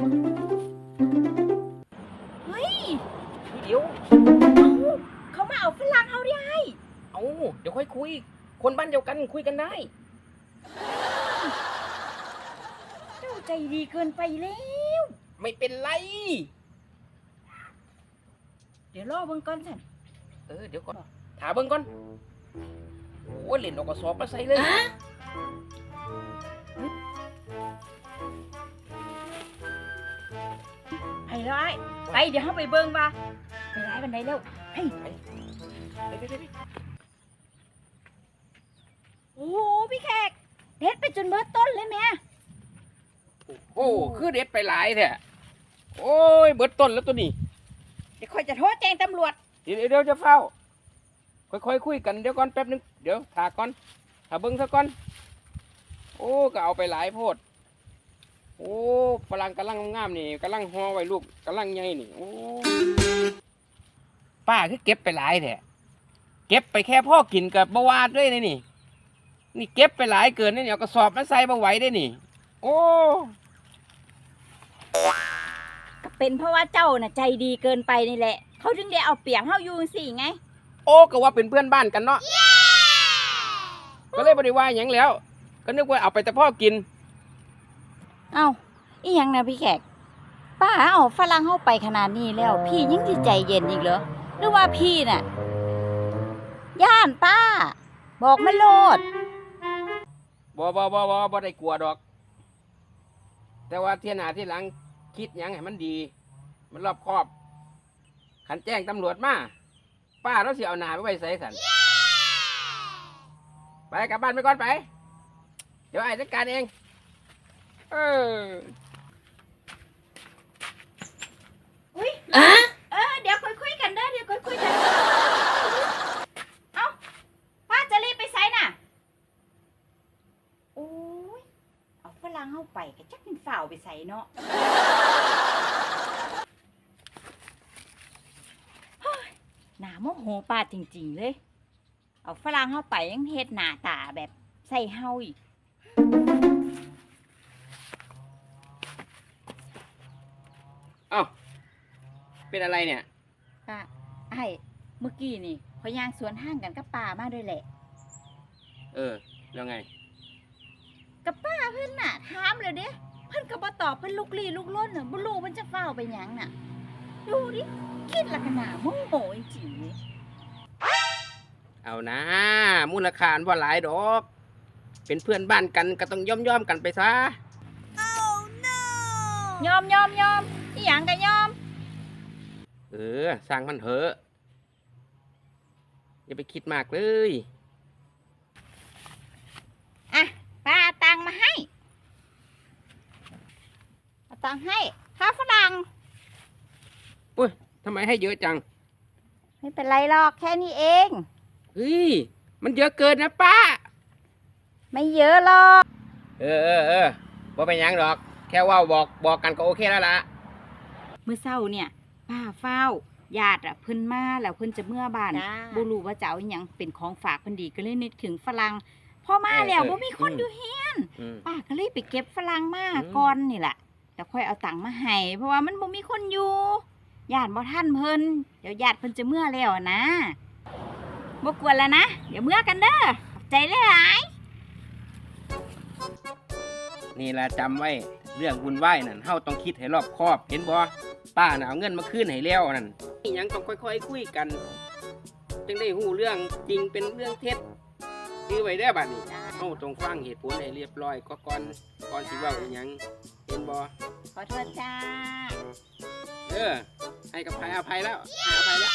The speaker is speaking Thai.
เฮ้ยเดี๋ยวเอาเขามาเอาฝรั่งเฮาดิไอ้เอาเดี๋ยวค่อยคุย คนบ้านเดียวกันคุยกันได้ เจ้าใจดีเกินไปแล้ว ไม่เป็นไร เดี๋ยวรอเบิ่งก่อนสันเออเดี๋ยวก่อนถามเบิ่งก่อนโอ้ยเล่นออกกระสอบมาใส่เลยไอ้ ร้อยไปเดี๋ยวเฮาไปเบิ่งว่าไปร้ายบันไดแล้วเฮ้ยไปไปไปไปโอ้โหพี่แขกเด็ดไปจนเบิดต้นเลยแม่โอ้คือเด็ดไปหลายแท้โอ้ยเบิดต้นแล้วตัวนี้เดี๋ยวคอยจะโทษแจ้งตำรวจเดี๋ยวเดี๋ยวจะเฝ้า ค่อยๆคุยกันเดี๋ยวก่อนแป๊บนึงเดี๋ยวถาก่อนถาเบิ้งซะก่อน โอ้ก็เอาไปหลายโพด โอ้ฝรั่งกำลังงามๆนี่กำลังห่อไว้ลูกกำลังใหญ่นี่โอ้ป้าคือเก็บไปหลายแท้เก็บไปแค่พ่อกินกับบวาดด้วยนี่นี่ นี่เก็บไปหลายเกินนี่เอากระสอบมาใส่มาไหวได้นี่ โอ้ก็เป็นเพราะว่าเจ้าน่ะใจดีเกินไปนี่แหละ เขาถึงได้เอาเปรียบเฮาอยู่สิไง โอ้ก็ว่าเป็นเพื่อนบ้านกันเนาะก็เลยบริวาหยังแล้ว ก็นึกว่าเอาไปแต่พ่อกิน เอ้าอีหยังนะพี่แขก ป้าเอาฝรั่งเข้าไปขนาดนี้แล้ว พี่ยังจะใจเย็นอีกเหรอหรือว่าพี่น่ะ ย่านป้า บอกไม่โลด บ่บ่บ่บ่บ่ได้กลัวดอก แต่ว่าเที่ยหน้าที่หลังคิดหยังให้มันดี มันรอบคอบขันแจ้งตำรวจมา ป้าเราสิเอาหนาไปไว้ใส่สันไปกลับบ้านไปก่อนไป เดี๋ยวไอ้จัดการเอง เอออุ้ยเออเดี๋ยวคุยคุยๆกันเด้อเดี๋ยวคุยคุยๆกัน เอ้าป้าจะรีบไปไสน่ะโอ้ยเอาฝรั่งเข้าไปก็จักเป็นฝ่าวไปใส่เนาะเฮ้ยหนาโมโหป้าจริง ๆ เลย เอาฝรั่งเข้าไปยังเฮ็ดหน้าตาแบบใส่เฮาอีก อ้าเป็นอะไรเนี่ย ป้าไอ้เมื่อกี้นี่พอย่างสวนห้างกันกับป้ามาด้วยแหละเออ แล้วไง กับป้าเพิ่นน่ะถามเลยเด้เพิ่นก็บ่ตอบเพิ่นลุกลี้ลุกล้นน่ะบ่รู้มันจะเฝ้าวไปหยังน่ะ ดูดิคิดละขนาดโมโหจริงๆเลยเอานะ มูลค่าอันบ่หลายดอก เป็นเพื่อนบ้านกันก็ต้องย่อมย่อมๆกันไปซะ ยอมยอมยอม อีหยังก็ยอม เออสร้างมันเถอะอย่าไปคิดมากเลยอะป้าเอาตังค์มาให้เอาตังค์ให้ค่าฝรั่งทำไมให้เยอะจังไม่เป็นไรหรอกแค่นี้เอง เฮ้ยมันเยอะเกินนะป้า ไม่เยอะหรอก เออเออเออบ่เป็นหยังดอก แค่เว่าบอกบอกกันก็โอเคแล้วล่ะเมื่อเช้าเนี่ยป้าเฝ้าญาติอะเพิ่นมาแล้วเพิ่นจะเมื่อบ้านจ้า บ่รู้ว่าจะเอาอหยังเป็นของฝากเพิ่นดีก็เลยนึกถึงฝรั่งพอมาเออแล้วเออบ่มีคนอืมอยู่เฮียนอืม ป้าก็เลยไปเก็บฝรั่งมาอืม ก่อนนี่แหละแล้วค่อยเอาตังค์มาให้เพราะว่ามันบ่มีคนอยู่ญาติบ่ทันเพิ่นเดี๋ยวญาติเพิ่นจะเมื่อแล้วอะนะบ่กวนแล้วนะเดี๋ยวเมื่อกันเด้อขอบใจหลายนี่ล่ะจำไว้ เรื่องวุ่นวายนั่นเฮาต้องคิดให้รอบคอบ เห็นบ่ ป้าน่ะเอาเงินมาคืนให้แล้วนั่นอีหยังต้องค่อยๆคุยกัน จึงได้ฮู้เรื่องจริงเป็นเรื่องเท็จคือไว้ได้อบัดนี้เฮาต้องฟังเหตุผลให้เรียบร้อยก็ก่อนก่อนสิเว้าอีหยังเห็นบ่ๆขอโทษจ้า เออให้กับภัยอภัยแล้วให้อภัยแล้ว